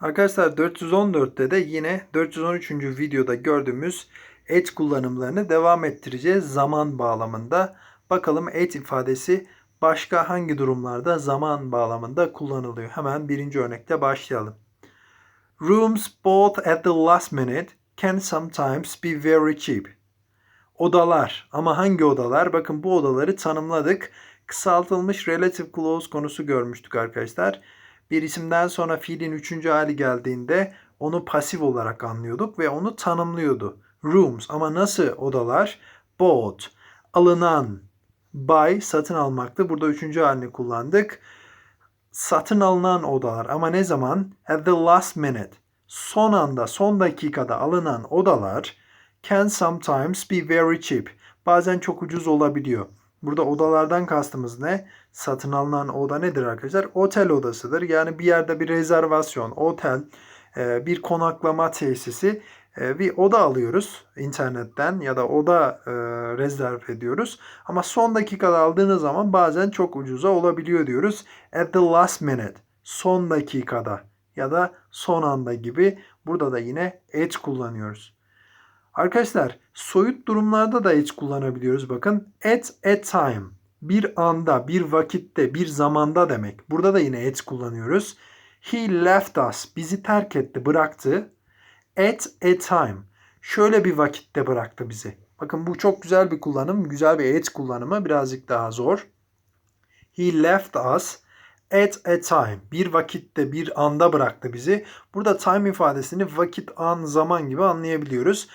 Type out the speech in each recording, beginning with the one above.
Arkadaşlar 414'te de yine 413. videoda gördüğümüz et kullanımlarını devam ettireceğiz zaman bağlamında. Bakalım et ifadesi başka hangi durumlarda zaman bağlamında kullanılıyor? Hemen birinci örnekte başlayalım. Rooms bought at the last minute can sometimes be very cheap. Odalar ama hangi odalar? Bakın bu odaları tanımladık. Kısaltılmış relative clause konusu görmüştük arkadaşlar. Bir isimden sonra fiilin üçüncü hali geldiğinde onu pasif olarak anlıyorduk ve onu tanımlıyordu. Rooms ama nasıl odalar? Bought, alınan, buy satın almaktı. Burada üçüncü halini kullandık. Satın alınan odalar ama ne zaman? At the last minute. Son anda, son dakikada alınan odalar can sometimes be very cheap. Bazen çok ucuz olabiliyor. Burada odalardan kastımız ne? Satın alınan oda nedir arkadaşlar? Otel odasıdır. Yani bir yerde bir rezervasyon, otel, e, bir konaklama tesisi e, bir oda alıyoruz internetten ya da oda e, rezerv ediyoruz. Ama son dakikada aldığınız zaman bazen çok ucuza olabiliyor diyoruz. At the last minute. Son dakikada ya da son anda gibi burada da yine at kullanıyoruz. Arkadaşlar soyut durumlarda da it kullanabiliyoruz. Bakın at a time. Bir anda, bir vakitte, bir zamanda demek. Burada da yine at kullanıyoruz. He left us. Bizi terk etti, bıraktı. At a time. Şöyle bir vakitte bıraktı bizi. Bakın bu çok güzel bir kullanım. Güzel bir at kullanımı. Birazcık daha zor. He left us at a time. Bir vakitte, bir anda bıraktı bizi. Burada time ifadesini vakit, an, zaman gibi anlayabiliyoruz.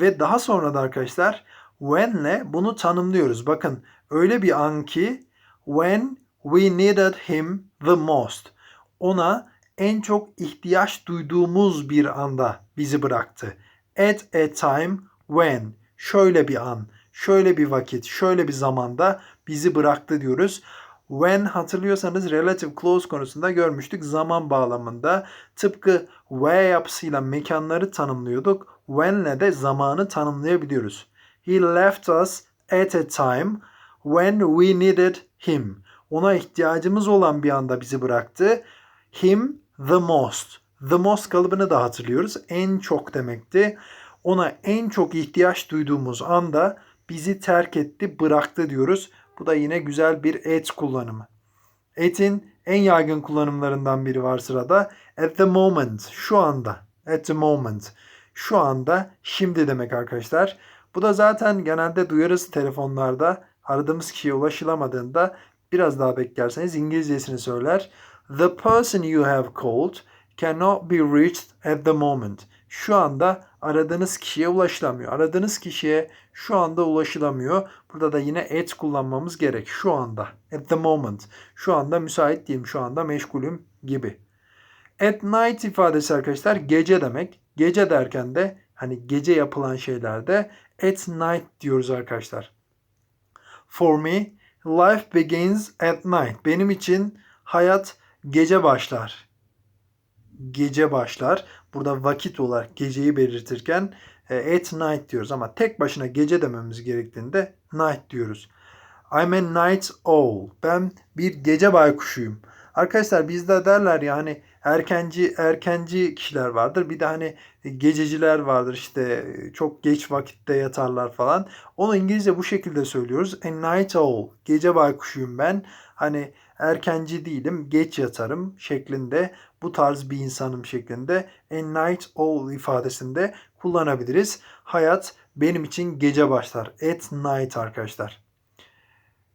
Ve daha sonra da arkadaşlar when'le bunu tanımlıyoruz. Bakın öyle bir an ki when we needed him the most. Ona en çok ihtiyaç duyduğumuz bir anda bizi bıraktı. At a time when. Şöyle bir an, şöyle bir vakit, şöyle bir zamanda bizi bıraktı diyoruz. When hatırlıyorsanız relative clause konusunda görmüştük zaman bağlamında. Tıpkı where yapısıyla mekanları tanımlıyorduk. When'le de zamanı tanımlayabiliyoruz. He left us at a time when we needed him. Ona ihtiyacımız olan bir anda bizi bıraktı. Him the most. The most kalıbını da hatırlıyoruz. En çok demekti. Ona en çok ihtiyaç duyduğumuz anda bizi terk etti, bıraktı diyoruz. Bu da yine güzel bir et kullanımı. Etin en yaygın kullanımlarından biri var sırada. At the moment, şu anda. At the moment. Şu anda, şimdi demek arkadaşlar. Bu da zaten genelde duyarız telefonlarda. Aradığımız kişiye ulaşılamadığında biraz daha beklerseniz İngilizcesini söyler. The person you have called cannot be reached at the moment. Şu anda aradığınız kişiye ulaşılamıyor. Aradığınız kişiye şu anda ulaşılamıyor. Burada da yine at kullanmamız gerek. Şu anda. At the moment. Şu anda müsait değilim. Şu anda meşgulüm gibi. At night ifadesi arkadaşlar gece demek. Gece derken de hani gece yapılan şeylerde at night diyoruz arkadaşlar. For me, life begins at night. Benim için hayat gece başlar. Gece başlar. Burada vakit olarak geceyi belirtirken e, at night diyoruz ama tek başına gece dememiz gerektiğinde night diyoruz. I'm a night owl. Ben bir gece baykuşuyum. Arkadaşlar bizde derler ya hani erkenci erkenci kişiler vardır. Bir de hani gececiler vardır işte çok geç vakitte yatarlar falan. Onu İngilizce bu şekilde söylüyoruz. A night owl. Gece baykuşuyum ben. Hani erkenci değilim, geç yatarım şeklinde bu tarz bir insanım şeklinde a night owl ifadesinde kullanabiliriz. Hayat benim için gece başlar. At night arkadaşlar.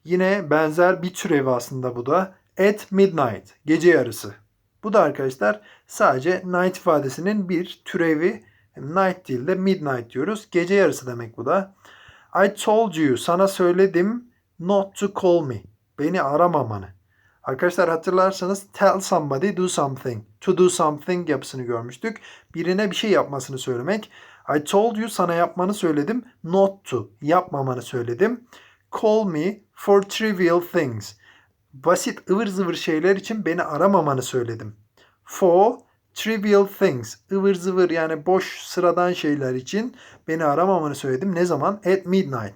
Yine benzer bir türevi aslında bu da. At midnight. Gece yarısı. Bu da arkadaşlar sadece night ifadesinin bir türevi. Night değil de midnight diyoruz. Gece yarısı demek bu da. I told you. Sana söyledim not to call me. Beni aramamanı. Arkadaşlar hatırlarsanız tell somebody do something. To do something yapısını görmüştük. Birine bir şey yapmasını söylemek. I told you sana yapmanı söyledim. Not to yapmamanı söyledim. Call me for trivial things. Basit ıvır zıvır şeyler için beni aramamanı söyledim. For trivial things. ıvır zıvır yani boş sıradan şeyler için beni aramamanı söyledim. Ne zaman? At midnight.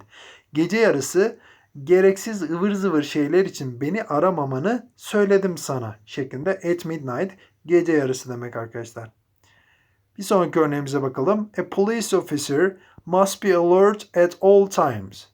Gece yarısı gereksiz ıvır zıvır şeyler için beni aramamanı söyledim sana şeklinde at midnight gece yarısı demek arkadaşlar. Bir sonraki örneğimize bakalım. A police officer must be alert at all times.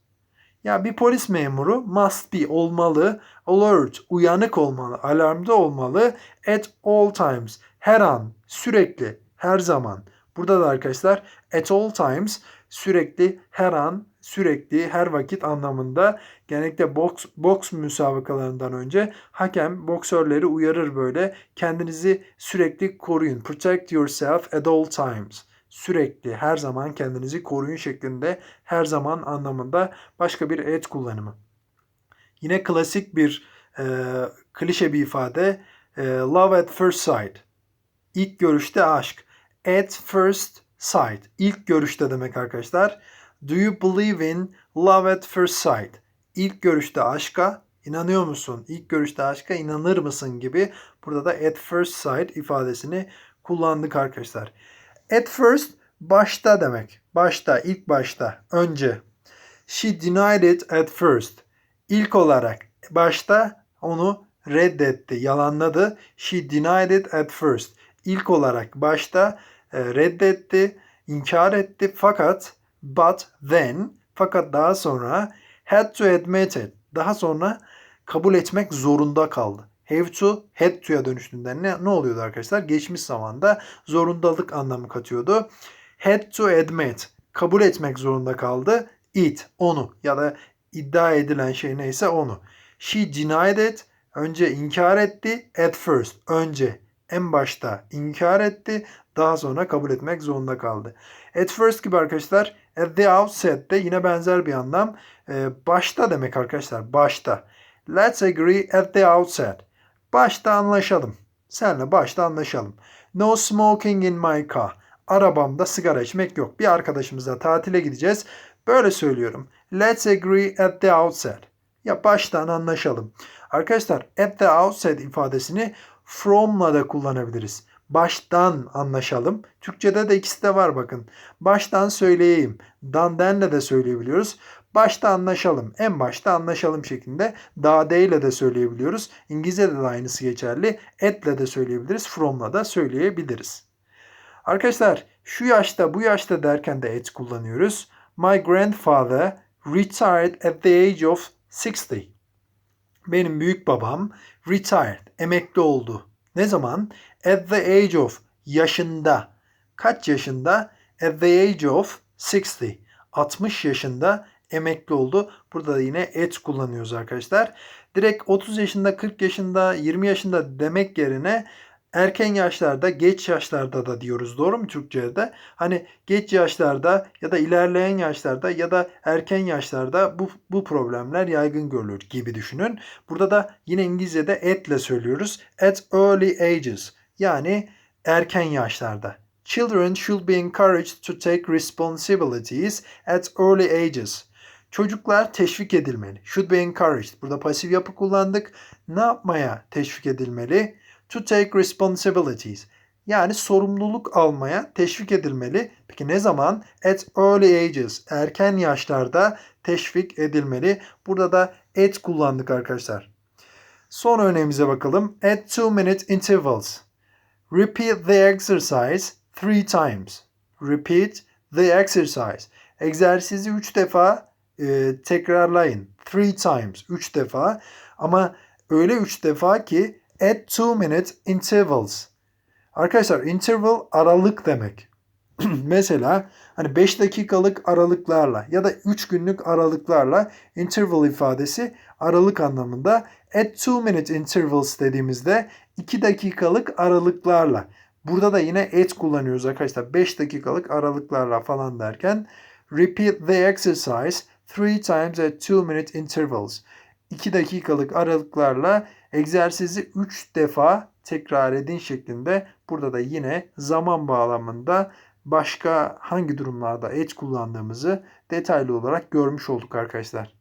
Ya bir polis memuru must be olmalı, alert uyanık olmalı, alarmda olmalı at all times. Her an, sürekli, her zaman. Burada da arkadaşlar at all times sürekli, her an, sürekli, her vakit anlamında genellikle boks, boks müsabakalarından önce hakem boksörleri uyarır böyle. Kendinizi sürekli koruyun. Protect yourself at all times. Sürekli, her zaman kendinizi koruyun şeklinde her zaman anlamında başka bir et kullanımı. Yine klasik bir e, klişe bir ifade. E, love at first sight. İlk görüşte aşk. At first sight. İlk görüşte demek arkadaşlar. Do you believe in love at first sight? İlk görüşte aşka inanıyor musun? İlk görüşte aşka inanır mısın gibi burada da at first sight ifadesini kullandık arkadaşlar. At first başta demek. Başta, ilk başta, önce. She denied it at first. İlk olarak başta onu reddetti, yalanladı. She denied it at first. İlk olarak başta e, reddetti, inkar etti fakat but then fakat daha sonra had to admit it. Daha sonra kabul etmek zorunda kaldı. Have to, had to'ya dönüştüğünde ne, ne oluyordu arkadaşlar? Geçmiş zamanda zorundalık anlamı katıyordu. Had to admit, kabul etmek zorunda kaldı. It, onu ya da iddia edilen şey neyse onu. She denied it, önce inkar etti. At first, önce, en başta inkar etti. Daha sonra kabul etmek zorunda kaldı. At first gibi arkadaşlar at the outset de yine benzer bir anlam. Ee, başta demek arkadaşlar. Başta. Let's agree at the outset. Başta anlaşalım. Senle başta anlaşalım. No smoking in my car. Arabamda sigara içmek yok. Bir arkadaşımızla tatile gideceğiz. Böyle söylüyorum. Let's agree at the outset. Ya baştan anlaşalım. Arkadaşlar at the outset ifadesini from'la da kullanabiliriz baştan anlaşalım. Türkçede de ikisi de var bakın. Baştan söyleyeyim. Dandenle de söyleyebiliyoruz. Başta anlaşalım. En başta anlaşalım şeklinde dade ile de söyleyebiliyoruz. İngilizce'de de aynısı geçerli. Etle de söyleyebiliriz. From'la da söyleyebiliriz. Arkadaşlar şu yaşta bu yaşta derken de et kullanıyoruz. My grandfather retired at the age of 60. Benim büyük babam retired, emekli oldu. Ne zaman? At the age of yaşında. Kaç yaşında? At the age of 60. 60 yaşında emekli oldu. Burada da yine et kullanıyoruz arkadaşlar. Direkt 30 yaşında, 40 yaşında, 20 yaşında demek yerine erken yaşlarda, geç yaşlarda da diyoruz. Doğru mu Türkçe'de? Hani geç yaşlarda ya da ilerleyen yaşlarda ya da erken yaşlarda bu, bu problemler yaygın görülür gibi düşünün. Burada da yine İngilizce'de etle söylüyoruz. At early ages. Yani erken yaşlarda. Children should be encouraged to take responsibilities at early ages. Çocuklar teşvik edilmeli. Should be encouraged. Burada pasif yapı kullandık. Ne yapmaya teşvik edilmeli? To take responsibilities. Yani sorumluluk almaya teşvik edilmeli. Peki ne zaman? At early ages. Erken yaşlarda teşvik edilmeli. Burada da at kullandık arkadaşlar. Son örneğimize bakalım. At two minute intervals. Repeat the exercise three times. Repeat the exercise. Egzersizi üç defa e, tekrarlayın. Three times. Üç defa. Ama öyle üç defa ki at two minute intervals. Arkadaşlar interval aralık demek. Mesela hani 5 dakikalık aralıklarla ya da 3 günlük aralıklarla interval ifadesi aralık anlamında. At 2 minute intervals dediğimizde 2 dakikalık aralıklarla. Burada da yine at kullanıyoruz arkadaşlar. 5 dakikalık aralıklarla falan derken repeat the exercise 3 times at 2 minute intervals. 2 dakikalık aralıklarla egzersizi 3 defa tekrar edin şeklinde burada da yine zaman bağlamında başka hangi durumlarda et kullandığımızı detaylı olarak görmüş olduk arkadaşlar.